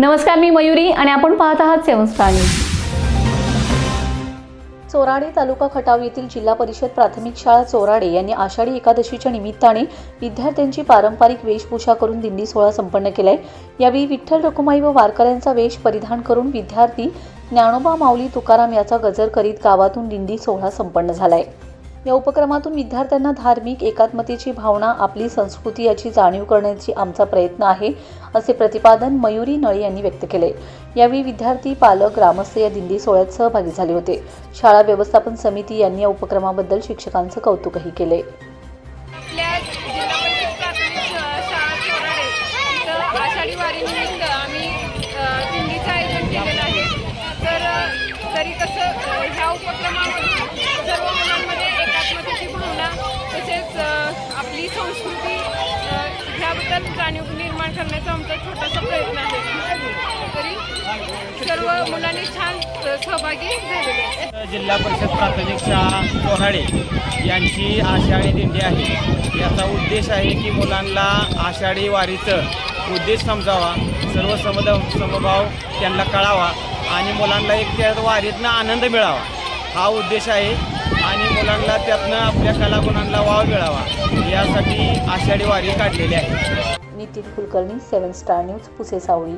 नमस्कार मी मयुरी आणि आपण पाहत आहात सेवन स्टार न्यूज. चोराडे तालुका खटाव येथील जिल्हा परिषद प्राथमिक शाळा चोराडे यांनी आषाढी एकादशीच्या निमित्ताने विद्यार्थ्यांची पारंपरिक वेशभूषा करून दिंडी सोहळा संपन्न केलाय. यावेळी विठ्ठल रखुमाई व वारकऱ्यांचा वेश परिधान करून विद्यार्थी ज्ञानोबा माऊली तुकाराम याचा गजर करीत गावातून दिंडी सोहळा संपन्न झालाय. या उपक्रमातून विद्यार्थ्यांना धार्मिक एकात्मतेची भावना आपली संस्कृती याची जाणीव करण्याची आमचा प्रयत्न आहे असे प्रतिपादन मयुरी नळे यांनी व्यक्त केले. यावेळी विद्यार्थी पालक ग्रामस्थ या दिंडी सोहळ्यात सहभागी झाले होते. शाळा व्यवस्थापन समिती यांनी या उपक्रमाबद्दल शिक्षकांचं कौतुकही केले. आयोजन केलेलं आहे. तर तरी कसं ह्या उपक्रमामध्ये संस्कृती ह्याबद्दल जाणीव निर्माण करण्याचा आमचा छोटासा प्रयत्न आहे. तरी सर्व मुलांनी छान सहभागी झालेले जिल्हा परिषद प्राथमिक शाळा चोराडे यांची आषाढी दिंडी आहे. याचा उद्देश आहे की मुलांना आषाढी वारीचं उद्देश समजावा सर्व समद समभाव त्यांना कळावा आणि मुलांना एक त्या वारीतनं आनंद मिळावा. हा उद्देश आहे. आणि मुलांना त्यातनं आपल्या कलागुणांना वाव मिळावा यासाठी आषाढी वारी काढलेली आहे. Nitin Kulkarni seven star news Puse Savali.